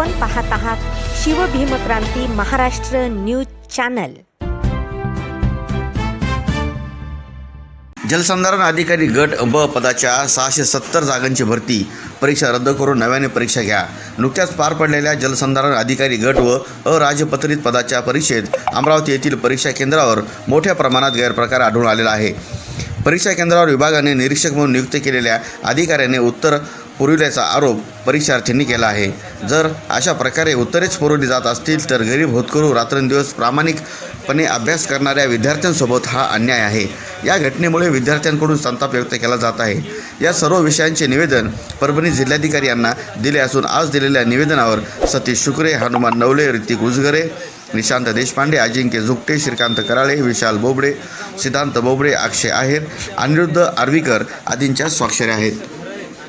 आपण पाहत आहात शिवभीमक्रांती महाराष्ट्र न्यूज चॅनल. जलसंधारण अधिकारी गट ब पदाच्या सहाशे सत्तर जागांची भरती परीक्षा रद्द करून नव्याने परीक्षा घ्या. नुकत्याच पार पडलेल्या जलसंधारण अधिकारी गट व अराजपत्रित पदाच्या परीक्षेत अमरावती येथील परीक्षा केंद्रावर मोठ्या प्रमाणात गैरप्रकार आढळून आलेला आहे. परीक्षा केंद्रावर विभागाने निरीक्षक म्हणून नियुक्त केलेल्या अधिकाऱ्याने उत्तर पुरविल्याचा आरोप परीक्षार्थींनी केला आहे. जर अशा प्रकारे उत्तरेच पुरवली जात असतील तर गरीब होतकरू रात्रंदिवस प्रामाणिकपणे अभ्यास करणाऱ्या विद्यार्थ्यांसोबत हा अन्याय आहे. या घटनेमुळे विद्यार्थ्यांकडून संताप व्यक्त केला जात आहे. या सर्व विषयांचे निवेदन परभणी जिल्हाधिकारी यांना दिले असून आज दिलेल्या निवेदनावर सतीश शुक्रे हनुमान नवले ऋतिक उजगरे निशांत देशपांडे अजिंक्य झुकटे श्रीकांत कराळे विशाल बोबडे सिद्धांत बोबडे अक्षय आहेर अनिरुद्ध आर्वीकर आदींच्या स्वाक्षऱ्या आहेत.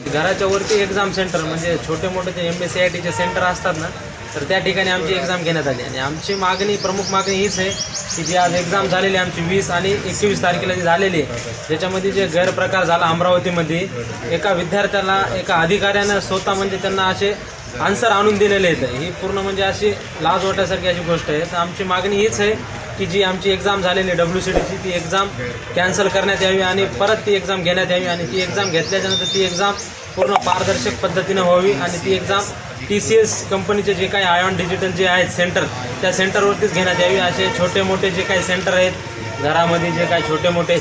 घराच्या वरती एक्झाम सेंटर म्हणजे छोटे मोठे जे एम एस सी आय टीचे सेंटर असतात ना तर त्या ठिकाणी आमची एक्झाम घेण्यात आली. आणि आमची मागणी प्रमुख मागणी हीच आहे की जी आज एक्झाम झालेली आहे आमची वीस आणि एकवीस तारखेला जी झालेली आहे ज्याच्यामध्ये जे गैरप्रकार झाला अमरावतीमध्ये एका विद्यार्थ्याला एका अधिकाऱ्यानं स्वतः म्हणजे त्यांना असे आन्सर आणून दिलेले आहेत. ही पूर्ण म्हणजे अशी लाज वाटण्यासारखी अशी गोष्ट आहे. तर आमची मागणी हीच आहे की जी आमची एक्झाम झालेली डब्ल्यू सी टीची ती एक्झाम कॅन्सल करण्यात यावी आणि परत ती एक्झाम घेण्यात यावी आणि ती एक्झाम घेतल्याच्यानंतर ती एक्झाम पूर्ण पारदर्शक पद्धतीनं व्हावी आणि ती एक्झाम टी सी एस कंपनीचे जे काही आयॉन डिजिटल जे आहेत सेंटर त्या सेंटरवरतीच घेण्यात यावी. असे छोटे मोठे जे काही सेंटर आहेत घरामध्ये जे काही छोटे मोठे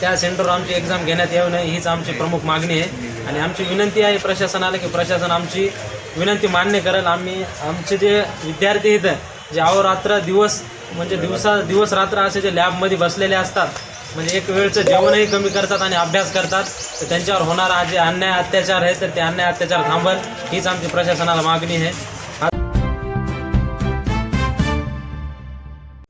त्या सेंटरवर आमची एक्झाम घेण्यात यावी नाही हीच आमची प्रमुख मागणी आहे. आणि आमची विनंती आहे प्रशासनाला की प्रशासन आमची विनंती मान्य करेल. आम्ही आमचे जे विद्यार्थी इथं जे अहोरात्र दिवस म्हणजे दिवसा दिवस रात्र असे जे लॅबमध्ये बसलेले असतात म्हणजे एक वेळचं जेवणही कमी करतात आणि अभ्यास करतात तर त्यांच्यावर होणारा जे अन्याय अत्याचार आहे तर ते अन्याय अत्याचार थांबल हीच आमची प्रशासनाला मागणी आहे.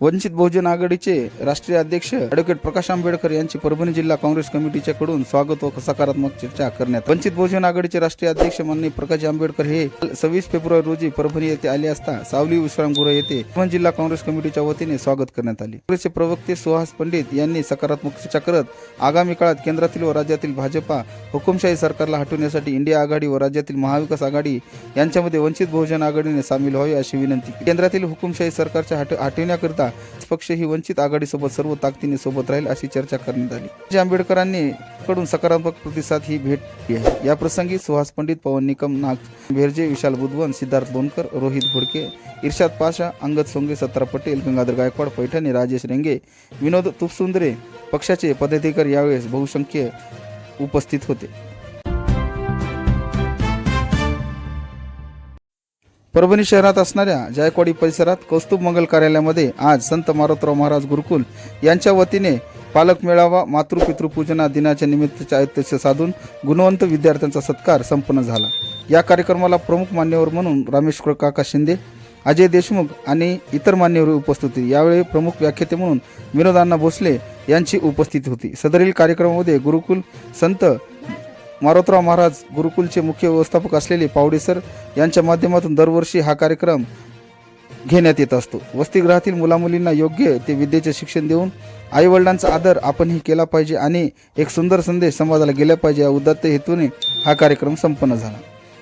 वंचित बहुजन आघाडीचे राष्ट्रीय अध्यक्ष अॅडव्होकेट प्रकाश आंबेडकर यांची परभणी जिल्हा काँग्रेस कमिटीच्या कडून स्वागत व सकारात्मक चर्चा करण्यात वंचित बहुजन आघाडीचे राष्ट्रीय अध्यक्ष माननीय प्रकाश आंबेडकर हे सव्वीस फेब्रुवारी रोजी परभणी येथे आले असता सावली विश्रामगृह येथे परभणी जिल्हा काँग्रेस कमिटीच्या वतीने स्वागत करण्यात आले. काँग्रेसचे प्रवक्ते सुहास पंडित यांनी सकारात्मक चर्चा करत आगामी काळात केंद्रातील व राज्यातील भाजपा हुकुमशाही सरकारला हटवण्यासाठी इंडिया आघाडी व राज्यातील महाविकास आघाडी यांच्यामध्ये वंचित बहुजन आघाडीने सामील व्हावी अशी विनंती केंद्रातील हुकुमशाही सरकारच्या हट हटविण्याकरिता पक्ष ही वंचित आघाडीसोबत सर्व ताकदीने सोबत राहील अशी चर्चा करण्यात आली. आंबेडकरांनी कडून सकारात्मक प्रतिसाद ही भेट दिली आहे. या प्रसंगी सुहास पंडित पवन निकम नाग भेरजे विशाल बुधवन सिद्धार्थ बोनकर रोहित भोडके इर्शाद पाशा अंगद सोंगे सत्रा पटेल गंगाधर गायकवाड पैठणी राजेश रेंगे विनोद तुपसुंदरे पक्षाचे पदाधिकारी यावेळेस बहुसंख्य उपस्थित होते. परभणी शहरात असणाऱ्या जायकवाडी परिसरात कौस्तुभ मंगल कार्यालयामध्ये आज संत मारोतराव महाराज गुरुकुल यांच्या वतीने पालक मेळावा मातृपितृपूजना दिनाच्या निमित्ताचे आयुत्य साधून गुणवंत विद्यार्थ्यांचा सत्कार संपन्न झाला. या कार्यक्रमाला प्रमुख मान्यवर म्हणून रामेश काका शिंदे अजय देशमुख आणि इतर मान्यवर उपस्थित होते. यावेळी प्रमुख व्याख्याते म्हणून विनोदांना भोसले यांची उपस्थिती होती. सदरील कार्यक्रमामध्ये गुरुकुल संत मारोतराव महाराज गुरुकुलचे मुख्य व्यवस्थापक असलेले पावडे सर यांच्या माध्यमातून दरवर्षी हा कार्यक्रम घेण्यात येत असतो. वसतिगृहातील मुलामुलींना योग्य ते विद्येचे शिक्षण देऊन आईवडिलांचा आदर आपणही केला पाहिजे आणि एक सुंदर संदेश समाजाला गेला पाहिजे या उदात्त हेतूने हा कार्यक्रम संपन्न झाला.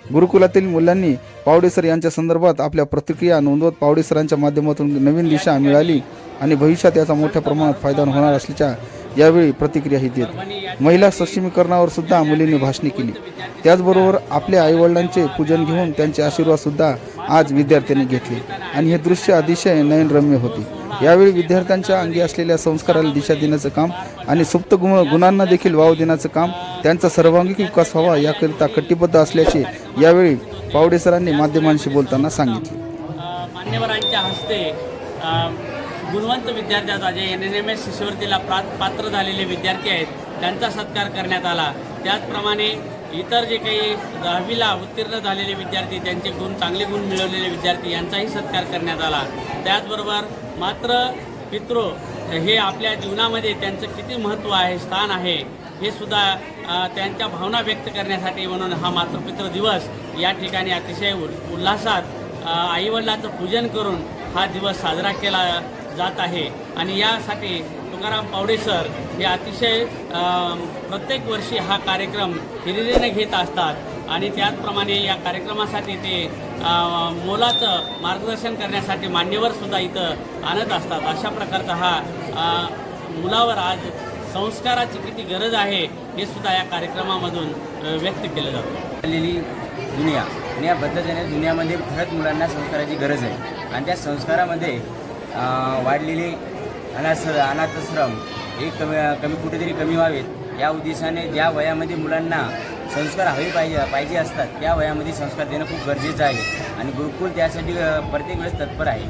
गुरुकुलातील मुलांनी पावडेसर यांच्या संदर्भात आपल्या प्रतिक्रिया नोंदवत पावडेसरांच्या माध्यमातून नवीन दिशा मिळाली आणि भविष्यात याचा मोठ्या प्रमाणात फायदा होणार असल्याच्या यावेळी प्रतिक्रियाही देत महिला सक्षमीकरणावर सुद्धा मुलींनी भाषणे केली. त्याचबरोबर आपल्या आईवडिलांचे पूजन घेऊन त्यांचे आशीर्वाद सुद्धा आज विद्यार्थ्यांनी घेतले. आणि हे दृश्य अतिशय नयनरम्य होते. यावेळी विद्यार्थ्यांच्या अंगी असलेल्या संस्काराला दिशा देण्याचं काम आणि सुप्त गुण गुणांना देखील वाव देण्याचं काम त्यांचा सर्वांगीण विकास व्हावा याकरिता कटिबद्ध असल्याचे यावेळी पावडे सरांनी माध्यमांशी बोलताना सांगितले. मान्यवरांच्या हस्ते गुणवंत विद्यार्थ्याचा जे एन एन एम एस शिष्यवृत्तीला प्रा पात्र झालेले विद्यार्थी आहेत त्यांचा सत्कार करण्यात आला. त्याचप्रमाणे इतर जे काही दहावीला उत्तीर्ण झालेले विद्यार्थी त्यांचे गुण चांगले गुण मिळवलेले विद्यार्थी यांचाही सत्कार करण्यात आला. त्याचबरोबर मात्र पितृ हे आपल्या जीवनामध्ये त्यांचं किती महत्त्व आहे स्थान आहे हे सुद्धा त्यांच्या भावना व्यक्त करण्यासाठी म्हणून हा मातृपितृ दिवस या ठिकाणी अतिशय उल्हासात आईवडिलाचं पूजन करून हा दिवस साजरा केला जात आहे. आणि यासाठी तुकाराम पावडे सर हे अतिशय प्रत्येक वर्षी हा कार्यक्रम हिरिरीने घेत असतात. आणि त्याचप्रमाणे या कार्यक्रमासाठी ते मोलाचं मार्गदर्शन करण्यासाठी मान्यवरसुद्धा इथं आणत असतात. अशा प्रकारचा हा मुलावर आज संस्काराची किती गरज आहे हे सुद्धा या कार्यक्रमामधून व्यक्त केलं जातं. आलेली दुनिया आणि या बदलत्या दुनियामध्ये खरंच मुलांना संस्काराची गरज आहे. आणि त्या संस्कारामध्ये वाढलेली अनाथ अनाथाश्रम हे कमी कमी कुठेतरी कमी व्हावेत. या उद्देशाने ज्या वयामध्ये मुलांना संस्कार हवे पाहिजे पाहिजे असतात त्या वयामध्ये संस्कार देणं खूप गरजेचं आहे. आणि गुरुकुल त्यासाठी प्रत्येक वेळेस तत्पर आहे.